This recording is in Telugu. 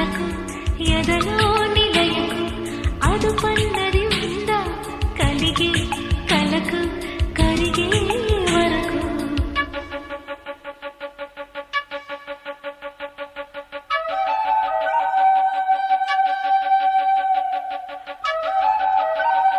కలకు ఎదలో నిలయకు అదుపన్నది ఉందా కలిగే